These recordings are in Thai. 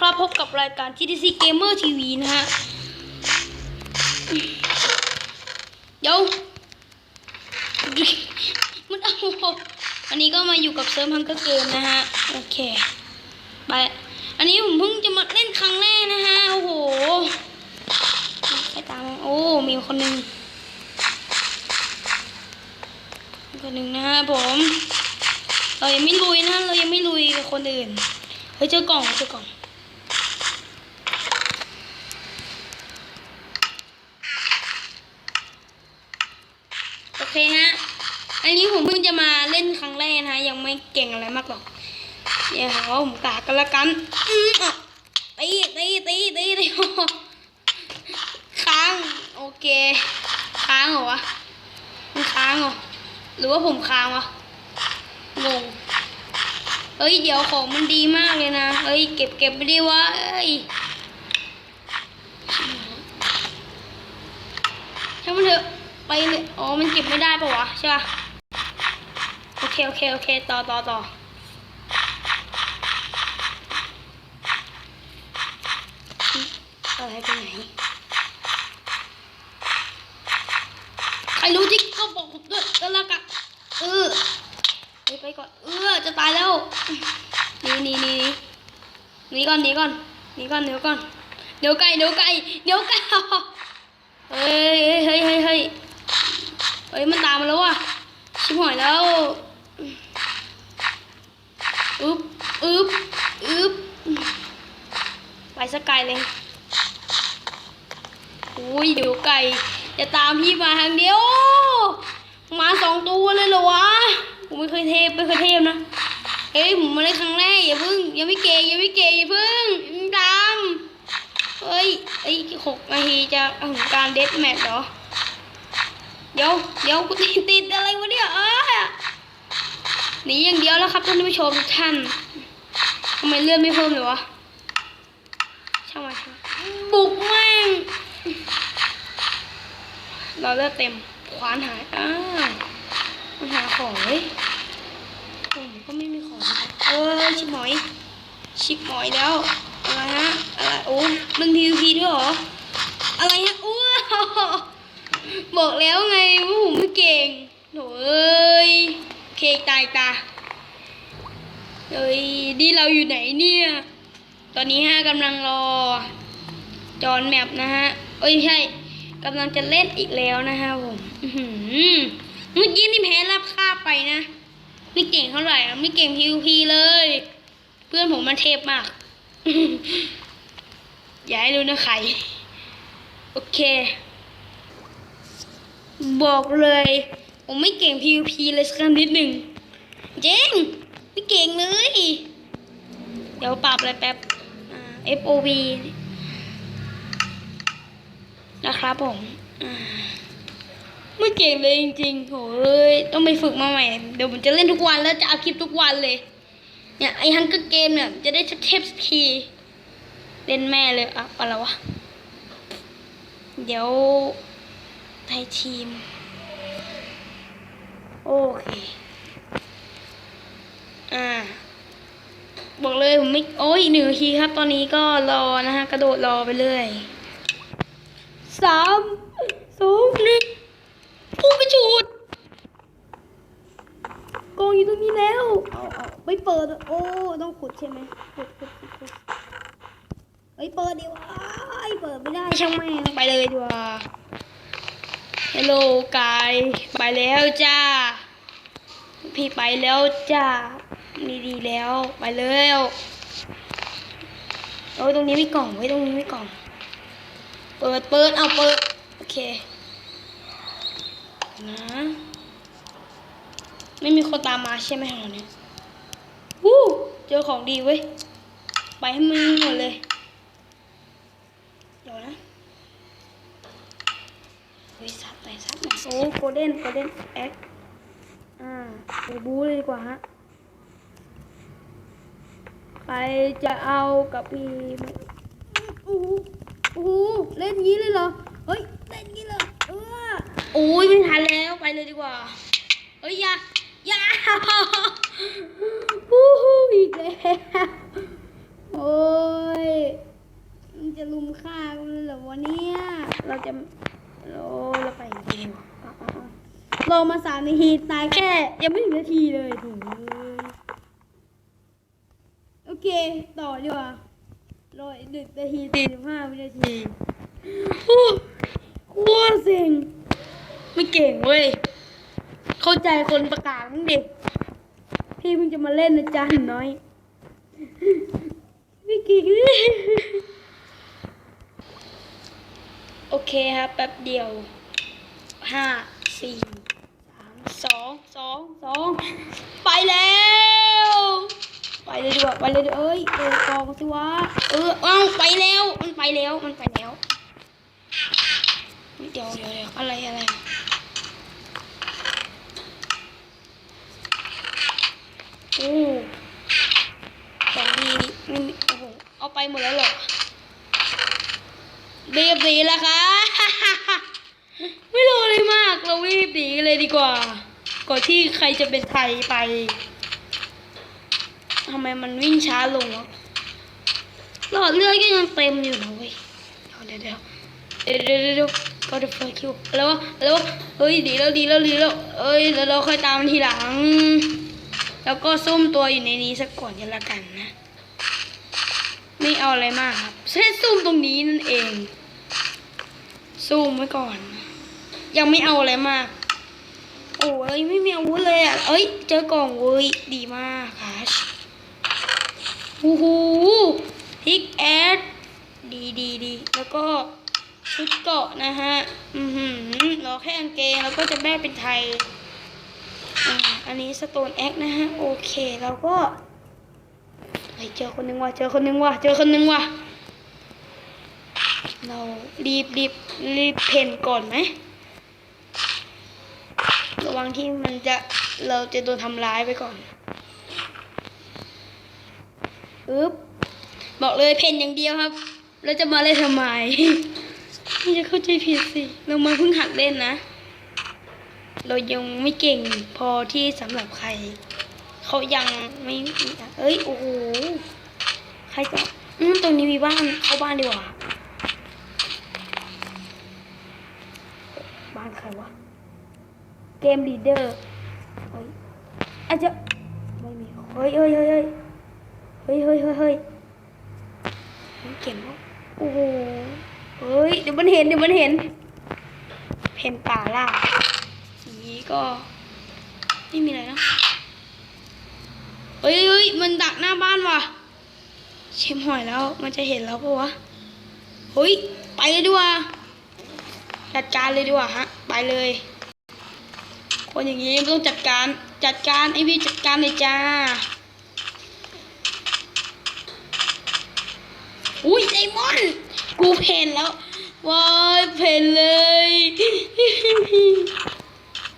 ครับพบกับรายการ GTC Gamer TV นะฮะ เดี๋ยว มันเอาอันนี้ก็มาอยู่กับเซิร์ฟฮังเกอร์เกมนะฮะ โอเค ไป อันนี้ผมเพิ่งจะมาเล่นครั้งแรกนะฮะ โอ้โหใครตาม โอ้ มีคนหนึ่ง คนหนึ่งนะฮะผม เรายังไม่ลุยนะ เรายังไม่ลุยกับคนอื่น เฮ้ย เจอกล่อง เจอกล่อง โอเคฮะ อันนี้ ผมเพิ่งจะมาเล่นครั้งแรกนะฮะยังไม่เก่งอะไรมากหรอกเดี๋ยวหาว่าผมกากันละกันตีตีตีตีตีค้างโอเค ค้างเหรอวะมันค้างเหรอหรือว่าผมค้างวะงงเอ้ยเดี๋ยวของมันดีมากเลยนะเอ้ยเก็บเก็บไปดีวะเอ้ยช่างมันเถอะไปเลยอ๋อมันเก็บไม่ได้ปะวะใช่ปะ เคโอเคโอเคต่อต่อต่ออะไรไปไหน ใครรู้ที่ก็บอกผมด้วยก็แล้วกันเออไปไปก่อน เออ จะตายแล้วนีหนีหนีหนีก่อนนีก่อนนีก่อนเดี๋ยวก่อนเดี๋ยวไก่เดี๋ยวไก่เดี๋ยวไก่เฮ้ยเฮ้ยเฮ้ยเฮ้ยเฮ้ยมันตามมาแล้วว่ะชิบหายแล้ว อึ๊บอึ๊บอึ๊บไปสักไกลเลยอุ้ยเดี๋ยวไก่ จะตามพี่มาทางเดียว มาสองตัวเลยเหรอวะผมไม่เคยเทพไม่เคยเทพนะเฮ้ยผมมาเล่นครั้งแรกอย่าพิ่งยังไม่เก่งยังไม่เก่งอย่าพิ่งตามเฮ้ยไอ้หกนาทีจะถึงการเดสแมทเหรอเดี๋ยวเดี๋ยวกูติดติดอะไรวะเนี่ยเอ้ย หนีอย่างเดียวแล้วครับท่านผู้ชมทุกท่านทำไมเลื่อนไม่เพิ่มเลยวะช่างมันช่างมันบุกแม่งเราเลือดเต็มขวานหายอ้าวมันหาของเว้ยผมก็ไม่มีของเออชิบหอย ชิบหอยแล้วอะไรฮะอะไรโอ้เล่น PVP ด้วยเหรออะไรฮะอ้วบอกแล้วไงว่าผมไม่เก่งโถเอ้ยเคก ตายตา เฮ้ย นี่เราอยู่ไหนเนี่ย ตอนนี้ฮะกำลังรอ จอนแมปนะฮะ เอ้ยใช่กำลังจะเล่นอีกแล้วนะฮะผมหือเมื่อกี้นี่แพ้รับคาไปนะไม่เก่งเท่าไหร่ไม่เก่ง PVP เลย เพื่อนผมมันเทพมาก อย่าให้รู้นะใคร โอเค บอกเลย ผมไม่เก่ง PVP เลยสักนิดหนึ่ง เจ๊งไม่เก่งเลย เดี๋ยวปรับอะไรแป๊บอ่า FOV นะครับผมไม่เก่งเลยจริงๆโหยต้องไปฝึกมาใหม่ เดี๋ยวผมจะเล่นทุกวันแล้วจะอัพคลิปทุกวันเลย เนี่ยไอ้ฮังก็เกมเนี่ยจะได้เทปสักทีเล่นแม่เลยอะอะไรวะ เดี๋ยวไทยทีม โอเค อ่า บอกเลย ผมไม่โอ้ยหนึ่งนาทีครับ ตอนนี้ก็รอนะฮะ กระโดดรอไปเลยสามสองหนึ่งพุ่งไปฉุดกองอยู่ตรงนี้แล้วเอาเอาไม่เปิด โอ้ ต้องขุดใช่ไหมขุดขุดขุดขุดเฮ้ยเปิดดีวะเฮ้ยเปิดไม่ได้ ช่างแม่งไปเลยดีกว่าฮัลโหลกายไปแล้วจ้า พี่ไปแล้วจ้า นี่ดีแล้ว ไปแล้ว โอ้ยตรงนี้ไม่กล่องไว้ยตรงนี้ไม่กล่อง เปิดเปิดเอาเปิด โอเคนะไม่มีคนตามมาใช่ไหมของเนี่ยวู้เจอของดีเว้ย ไปให้มึงหมดเลย เดี๋ยวนะเฮ้ยซัดไปซัดหน่อยโอ้โกลเด้นโกลเด้นแอคอ่าไปบูเลยดีกว่าฮะ ใครจะเอากับพี่โอ้โหเล่นงี้เลยเหรอ เฮ้ย เล่นงี้เลยโอ้ยไม่ทันแล้วไปเลยดีกว่า เฮ้ยยาย่าโอ้โหอีกแล้วโอ้ยมันจะลุมฆ่ากันเลยเหรอวะเนี่ย เราจะโอ้เราไปจริเรามาสามนาทีตายแค่ ยังไม่ถึงนาทีเลยถูก ต่อดีกว่ารออีกหนึ่งนาทีสี่สิบห้าวินาทีโอ้โคตรเซ็งไม่เก่งเว้ย เข้าใจคนประกาศมั้งเด็กพี่เพิ่งจะมาเล่นนะจ๊ะหนูน้อยไม่เก่งโอเคครับแป๊บเดียวห้าสี่สามสองสองสองไปแล้ว ไปเลยดีกว่าไปเลยดีเอ้ยเออกองสิวะเออเอ้าไปแล้ว มันไปแล้วมันไปแล้วเฮ้ยเดี๋ยวเดี๋ยวเดี๋ยวอะไรอะไรโอ้ของดีไม่มีโอ้โหเอาไปหมดแล้วเหรอรีบหนีล้วคะไม่รอเลยมากเรารีบหนีเลยดีกว่าก่อนที่ใครจะเป็นไทยไปำไมมันวิ่งช้าลงวะหลอดเลือดก็ยังเต็มอยู่นะเว้ยเดี๋ยวเดี๋ยวเดี๋ยวเดี๋ยวเดี๋ยวก็เดี๋ยวเฟิร์คิวแล้ววะแล้ววะเฮ้ยดีแล้วดีแล้วดีแล้วเอ้ยแล้วเราค่อยตามทีหลัง แล้วก็ซุ่มตัวอยู่ในนี้สักก่อนกันละกันนะ ไม่เอาอะไรมากครับแค่ซุ่มตรงนี้นั่นเองซุ่มไว้ก่อน ยังไม่เอาอะไรมาก โอ้ยไม่มีอาวุธเลยอะเอ้ย เจอกล่องเว้ยดีมากค่ะ โอ้โหพิกแอดดีดีดีแล้วก็ชุดเกาะนะฮะ อือหือรอแค่กางเกงแล้วก็จะแม่เป็นไทยอ่าอันนี้สโตนแอคนะฮะ โอเคเราก็ไปเจอคนหนึ่งว่ะ เจอคนหนึ่งว่ะ เจอคนหนึ่งว่ะ เรารีบรีบรีบเพนก่อนไหม ระวังที่มันจะเราจะโดนทำร้ายไปก่อน อึ๊บบอกเลยเพนอย่างเดียวครับ แล้วจะมาเล่นทำไมนี่จะเข้าใจผิดสิ เรามาเพิ่งหัดเล่นนะ เรายังไม่เก่งพอที่สำหรับใคร เขายังไม่เอ้ยโอ้โหใครก็อืมตรงนี้มีบ้านเข้าบ้านดีกว่า บ้านใครวะ เกมลีเดอร์เฮ้ยอาจจะไม่มีเฮ้ยเฮ้ยเฮ้ย เฮ้ยเฮ้ยเฮ้ยเฮ้ยเฮ้ยเฮ้ยเก่งมากโอ้โหเฮ้ยเดี๋ยวมันเห็นเดี๋ยวมันเห็น เพนป่าล่าอย่างนี้ก็ ไม่มีอะไรนะเฮ้ยเฮ้ยมันดักหน้าบ้านว่ะ เชมหอยแล้ว มันจะเห็นแล้วปะวะเฮ้ยไปเลยดีกว่าจัดการเลยดีกว่าฮะ ไปเลย คนอย่างนี้ต้องจัดการจัดการไอวีจัดการเลยจ้า อุ้ยไดมอนด์กูเพนแล้วว้ายเพนเลย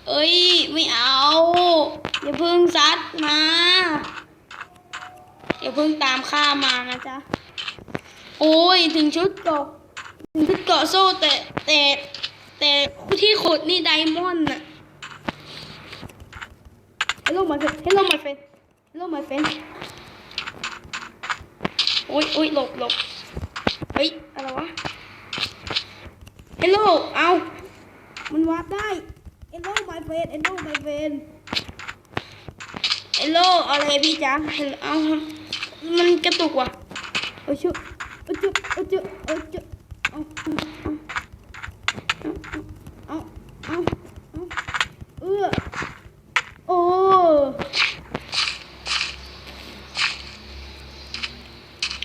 เอ้ย ไม่เอา อย่าเพิ่งซัดมาอย่าเพิ่งตามข้ามานะจ๊ะ โอ้ย ถึงชุดเกาะถึงชุดเกาะโซ่แต่แต่แต่ที่ขุดนี่ไดมอนด์น่ะ Hello my friend Hello my friend Hello my friend อุ้ยอุ้ยหลบหลบ เฮ้ย อะไรวะเฮลโลเอามันวาร์ปได้เฮลโลไบเฟนเฮลโลไบเฟนเฮลโลอะไรพี่จ๊าเฮลอามันกระตุกว่ะโอ้ชุบโอ้ชุบโอ้ชุบโอ้ชุเออเอา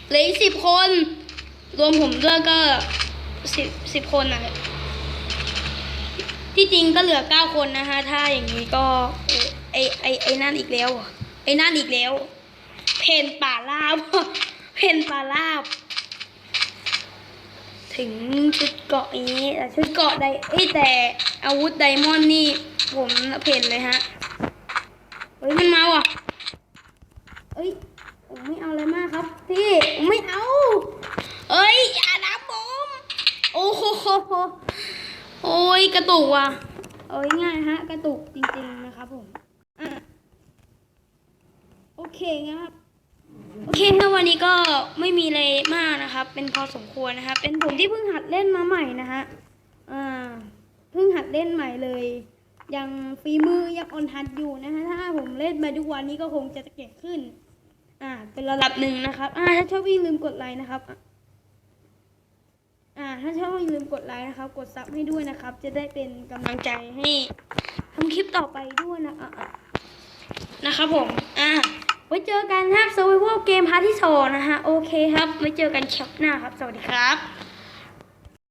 เอสิบคน รวมผมด้วยก็สิบสิบคนนะที่จริงก็เหลือเก้าคนนะคะ ถ้าอย่างนี้ก็ไอไอไอนั่นอีกแล้วอะไอนั่นอีกแล้ว เพนป่าลาบ เพนป่าลาบ ถึงชุดเกาะนี้แต่ชุดเกาะไดเอ้แต่อาวุธไดมอนด์นี่ผมเพนเลยฮะเฮ้ยมันมาว่ะเอ้ยผมไม่เอาอะไรมากครับพี่ผมไม่เอา เอ้ยอย่านะผม โอ้โหโอ้ยกระตุกว่ะเอ้ยง่ายฮะ กระตุกจริงๆนะครับผมอะโอเคครับ โอเคครับวันนี้ก็ไม่มีอะไรมากนะครับ เป็นพอสมควรนะครับ เป็นผมที่เพิ่งหัดเล่นมาใหม่นะฮะอ่าเพิ่งหัดเล่นใหม่เลยยังฝีมือยังอ่อนหัดอยู่นะคะ ถ้าผมเล่นมาทุกวันนี้ก็คงจะเก่งขึ้น อ่า เป็นระดับหนึ่งนะครับ อ่า ถ้าชอบอย่าลืมกดไลค์นะครับ ถ้าชอบอย่าลืมกดไลค์นะครับ กดซับให้ด้วยนะครับ จะได้เป็นกำลังใจให้ทำคลิปต่อไปด้วยนะอะนะครับผม อะไว้เจอกันครับ survival game พาร์ทที่สองนะฮะ โอเคครับ ไว้เจอกันคลิปหน้าครับ สวัสดีครับ